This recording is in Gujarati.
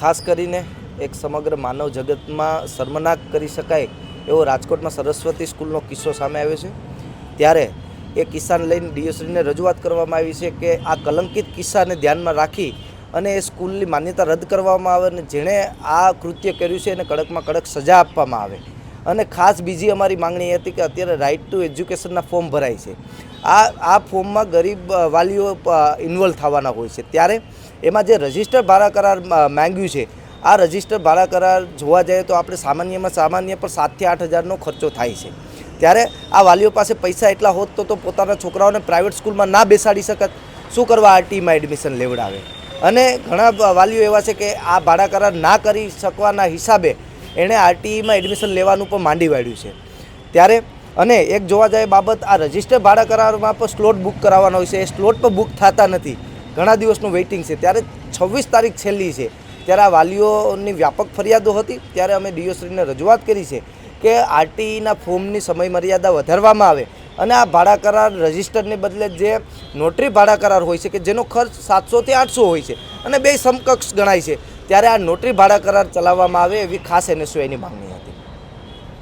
ખાસ કરીને એક સમગ્ર માનવ જગતમાં શર્મનાક કરી શકાય એવો રાજકોટમાં સરસ્વતી સ્કૂલનો કિસ્સો સામે આવ્યો છે. ત્યારે એ કિસ્સાને લઈને ડીએસડીને રજૂઆત કરવામાં આવી છે કે આ કલંકિત કિસ્સાને ધ્યાનમાં રાખી અને એ સ્કૂલની માન્યતા રદ કરવામાં આવે અને જેણે આ કૃત્ય કર્યું છે એને કડકમાં કડક સજા આપવામાં આવે. અને ખાસ બીજી અમારી માંગણી એ હતી કે અત્યારે રાઇટ ટુ એજ્યુકેશનના ફોર્મ ભરાય છે. આ આ ફોર્મમાં ગરીબ વાલીઓ ઇન્વોલ્વ થવાના હોય છે. ત્યારે એમાં જે રજિસ્ટર ભાડા કરાર માંગ્યું છે, આ રજિસ્ટર ભાડા કરાર જોવા જઈએ તો આપણે સામાન્યમાં સામાન્ય પર સાતથી આઠ હજારનો ખર્ચો થાય છે. ત્યારે આ વાલીઓ પાસે પૈસા એટલા હોત તો તો પોતાના છોકરાઓને પ્રાઇવેટ સ્કૂલમાં ના બેસાડી શકત. શું કરવા આરટીમાં એડમિશન લેવડાવે? અને ઘણા વાલીઓ એવા છે કે આ ભાડા કરાર ના કરી શકવાના હિસાબે એણે આરટીઈમાં એડમિશન લેવાનું પણ માંડી વાળ્યું છે. ત્યારે, અને એક જોવા જાય બાબત, આ રજિસ્ટર ભાડા કરારમાં પણ સ્લોટ બુક કરાવવાનો હોય છે. એ સ્લોટ પણ બુક થતા નથી. ઘણા દિવસનું વેઇટિંગ છે. ત્યારે છવ્વીસ તારીખ છેલ્લી છે. ત્યારે આ વાલીઓની વ્યાપક ફરિયાદો હતી. ત્યારે અમે ડીઓશ્રીને રજૂઆત કરી છે કે આરટીઈના ફોર્મની સમય મર્યાદા વધારવામાં આવે અને આ ભાડા કરાર રજિસ્ટરને બદલે જે નોટરી ભાડા કરાર હોય છે કે જેનો ખર્ચ સાતસોથી આઠસો હોય છે અને બે સમકક્ષ ગણાય છે. ત્યારે આ નોટરી ભાડા કરાર ચલાવવામાં આવે એવી ખાસ એનએસયુઆઈની માંગણી